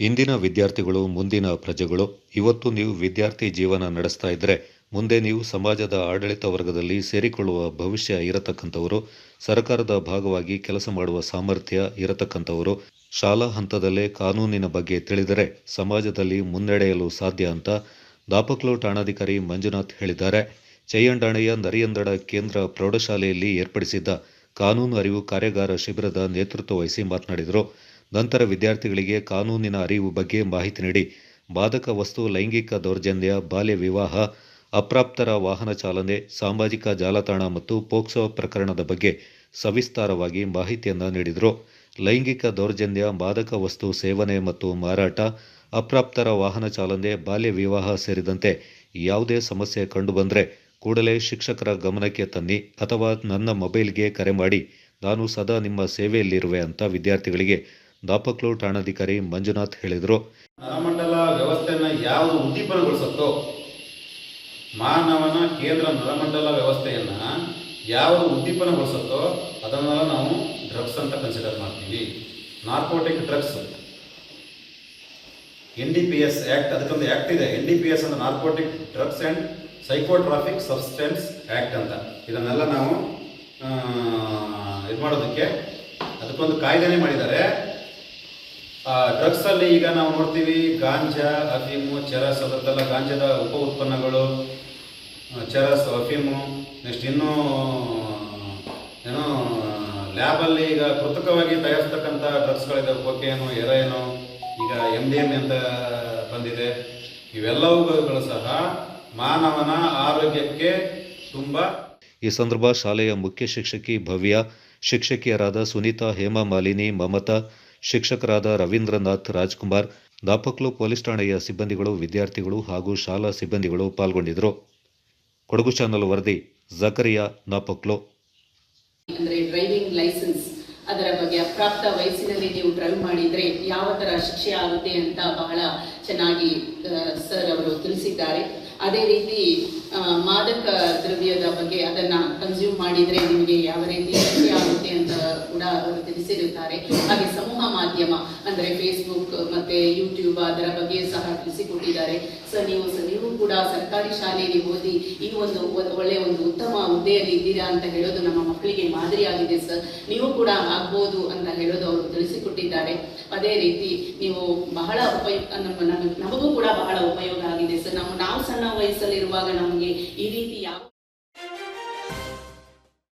ಇಂದಿನ ವಿದ್ಯಾರ್ಥಿಗಳು, ಮುಂದಿನ ಪ್ರಜೆಗಳು, ಇವತ್ತು ನೀವು ವಿದ್ಯಾರ್ಥಿ ಜೀವನ ನಡೆಸ್ತಾ ಇದ್ದರೆ ಮುಂದೆ ನೀವು ಸಮಾಜದ ಆಡಳಿತ ವರ್ಗದಲ್ಲಿ ಸೇರಿಕೊಳ್ಳುವ ಭವಿಷ್ಯ ಇರತಕ್ಕಂಥವರು, ಸರ್ಕಾರದ ಭಾಗವಾಗಿ ಕೆಲಸ ಮಾಡುವ ಸಾಮರ್ಥ್ಯ ಇರತಕ್ಕಂಥವರು, ಶಾಲಾ ಹಂತದಲ್ಲೇ ಕಾನೂನಿನ ಬಗ್ಗೆ ತಿಳಿದರೆ ಸಮಾಜದಲ್ಲಿ ಮುನ್ನಡೆಯಲು ಸಾಧ್ಯ ಅಂತ ದಾಪಕ್ಲು ಠಾಣಾಧಿಕಾರಿ ಮಂಜುನಾಥ್ ಹೇಳಿದ್ದಾರೆ. ಚಯ್ಯಂಡಾಣೆಯ ನರಿಯಂದಡ ಕೇಂದ್ರ ಪ್ರೌಢಶಾಲೆಯಲ್ಲಿ ಏರ್ಪಡಿಸಿದ್ದ ಕಾನೂನು ಅರಿವು ಕಾರ್ಯಾಗಾರ ಶಿಬಿರದ ನೇತೃತ್ವ ವಹಿಸಿ ಮಾತನಾಡಿದರು. ನಂತರ ವಿದ್ಯಾರ್ಥಿಗಳಿಗೆ ಕಾನೂನಿನ ಅರಿವು ಬಗ್ಗೆ ಮಾಹಿತಿ ನೀಡಿ. ಮಾದಕ ವಸ್ತು, ಲೈಂಗಿಕ ದೌರ್ಜನ್ಯ, ಬಾಲ್ಯ ವಿವಾಹ, ಅಪ್ರಾಪ್ತರ ವಾಹನ ಚಾಲನೆ, ಸಾಮಾಜಿಕ ಜಾಲತಾಣ ಮತ್ತು ಪೋಕ್ಸೋ ಪ್ರಕರಣದ ಬಗ್ಗೆ ಸವಿಸ್ತಾರವಾಗಿ ಮಾಹಿತಿಯನ್ನು ನೀಡಿದರು. ಲೈಂಗಿಕ ದೌರ್ಜನ್ಯ ಮಾದಕ ವಸ್ತು ಸೇವನೆ ಮತ್ತು ಮಾರಾಟ, ಅಪ್ರಾಪ್ತರ ವಾಹನ ಚಾಲನೆ, ಬಾಲ್ಯ ವಿವಾಹ ಸೇರಿದಂತೆ ಯಾವುದೇ ಸಮಸ್ಯೆ ಕಂಡುಬಂದರೆ ಕೂಡಲೇ ಶಿಕ್ಷಕರ ಗಮನಕ್ಕೆ ತನ್ನಿ ಅಥವಾ ನನ್ನ ಮೊಬೈಲ್ಗೆ ಕರೆ ಮಾಡಿ. ನಾನು ಸದಾ ನಿಮ್ಮ ಸೇವೆಯಲ್ಲಿರುವೆ ಅಂತ ವಿದ್ಯಾರ್ಥಿಗಳಿಗೆ ದಾಪಕ್ಲು ಠಾಣಾಧಿಕಾರಿ ಮಂಜುನಾಥ್ ಹೇಳಿದರು. ನರಮಂಡಲ ವ್ಯವಸ್ಥೆಯನ್ನು ಯಾವುದು ಉದ್ದೀಪನಗೊಳಿಸುತ್ತೋ, ಮಾನವನ ಕೇಂದ್ರ ನರಮಂಡಲ ವ್ಯವಸ್ಥೆಯನ್ನು ಯಾವುದು ಉದ್ದೀಪನಗೊಳಿಸುತ್ತೋ, ಅದನ್ನೆಲ್ಲ ನಾವು ಡ್ರಗ್ಸ್ ಅಂತ ಕನ್ಸಿಡರ್ ಮಾಡ್ತೀವಿ. Narcotic drugs. N D P S act ಅದಕ್ಕೊಂದು ಆ್ಯಕ್ಟ್ ಇದೆ. ಎನ್ ಡಿ ಪಿ ಎಸ್ ಅಂದ್ರೆ narcotic drugs and psychotropic substance act ಅಂತ. ಇದನ್ನೆಲ್ಲ ನಾವು ಇದು ಮಾಡೋದಕ್ಕೆ ಅದಕ್ಕೊಂದು ಕಾಯ್ದೆನೇ ಮಾಡಿದ್ದಾರೆ. ಡ್ರಗ್ಸ್ ಅಲ್ಲಿ ಈಗ ನಾವು ನೋಡ್ತೀವಿ ಗಾಂಜಾ, ಅಫೀಮು, ಚರಸ್ ಅದರದ್ದೆಲ್ಲ ಗಾಂಜಾದ ಉಪ ಉತ್ಪನ್ನಗಳು ಚರಸ್, ಅಫೀಮು, ನೆಕ್ಸ್ಟ್ ಇನ್ನೂ, ಏನೋ, ಲ್ಯಾಬಲ್ಲಿ ಈಗ ಕೃತಕವಾಗಿ ತಯಾರಿಸ್ತಕ್ಕಂಥ ಡ್ರಗ್ಸ್ಗಳಿದ್ದಾವೆ ಕೊಕೇನು ಎರೇನು ಈಗ ಎಂ ಡಿ ಎಂ ಅಂತ ಬಂದಿದೆ. ಇವೆಲ್ಲವುಗಳು ಸಹ ಮಾನವನ ಆರೋಗ್ಯಕ್ಕೆ ತುಂಬ ಈ ಸಂದರ್ಭ ಶಾಲೆಯ ಮುಖ್ಯ ಶಿಕ್ಷಕಿ ಭವ್ಯ, ಶಿಕ್ಷಕಿಯರಾದ ಸುನೀತಾ ಹೇಮಾ ಮಾಲಿನಿ ಮಮತಾ ಶಿಕ್ಷಕರಾದ ರವೀಂದ್ರನಾಥ್ ರಾಜ್ಕುಮಾರ್, ದಾಪಕ್ಲು ಪೊಲೀಸ್ ಠಾಣೆಯ ಸಿಬ್ಬಂದಿಗಳು, ವಿದ್ಯಾರ್ಥಿಗಳು ಹಾಗೂ ಶಾಲಾ ಸಿಬ್ಬಂದಿಗಳು ಪಾಲ್ಗೊಂಡಿದ್ದರು. ಕೊಡಗು ಚಾನಲ್ ವರದಿ, ಜಕರಿಯಾ ನಾಪಕ್ಲು ಅಂದ್ರೆ ಡ್ರೈವಿಂಗ್ ಲೈಸೆನ್ಸ್ ಅದರ ಬಗ್ಗೆ ಅಪ್ರಾಪ್ತ ವಯಸ್ಸಿನಲ್ಲಿ ನೀವು ಡ್ರೈವ್ ಮಾಡಿದ್ರೆ ಯಾವ ತರ ಶಿಕ್ಷೆ ಆಗುತ್ತೆ ಅಂತ ಬಹಳ ಚೆನ್ನಾಗಿ ಸರ್ ಅವರು ತಿಳಿಸಿದ್ದಾರೆ. ಅದೇ ರೀತಿ ಮಾದಕ ದ್ರವ್ಯದ ಬಗ್ಗೆ ಅದನ್ನ ಕನ್ಸ್ಯೂಮ್ ಮಾಡಿದ್ರೆ ನಿಮಗೆ ಯಾವ ರೀತಿ ಶಿಕ್ಷೆ ಆಗುತ್ತೆ ಅಂತ ಕೂಡ ಅವರು ತಿಳಿಸಿರುತ್ತಾರೆ ಹಾಗೆ ಸಮೂಹ ಮಾಧ್ಯಮ, ಅಂದ್ರೆ ಫೇಸ್ಬುಕ್ ಮತ್ತೆ ಯೂಟ್ಯೂಬ್ ಅದರ ಬಗ್ಗೆ ಸಹ ತಿಳಿಸಿಕೊಟ್ಟಿದ್ದಾರೆ. ಸರ್ ನೀವು ನೀವು ಕೂಡ ಸರ್ಕಾರಿ ಶಾಲೆಯಲ್ಲಿ ಓದಿ ಈ ಒಂದು ಒಳ್ಳೆ ಒಂದು ಉತ್ತಮ ಹುದ್ದೆಯಲ್ಲಿ ಇದ್ದೀರಾ ಅಂತ ಹೇಳೋದು ನಮ್ಮ ಮಕ್ಕಳಿಗೆ ಮಾದರಿಯಾಗಿದೆ ಸರ್ ನೀವು ಕೂಡ ಆಗ್ಬೋದು ಅಂತ ಹೇಳೋದು ಅವರು ತಿಳಿಸಿಕೊಟ್ಟಿದ್ದಾರೆ. ಅದೇ ರೀತಿ ನೀವು ಬಹಳ ಉಪಯೋಗ ನಮಗೂ ಕೂಡ ಬಹಳ ಉಪಯೋಗ ಆಗಿದೆ ಸರ್ ನಾವು ನಾವು ಸಣ್ಣ ವಯಸ್ಸಲ್ಲಿರುವಾಗ ನಮಗೆ ಈ ರೀತಿ ಯಾವ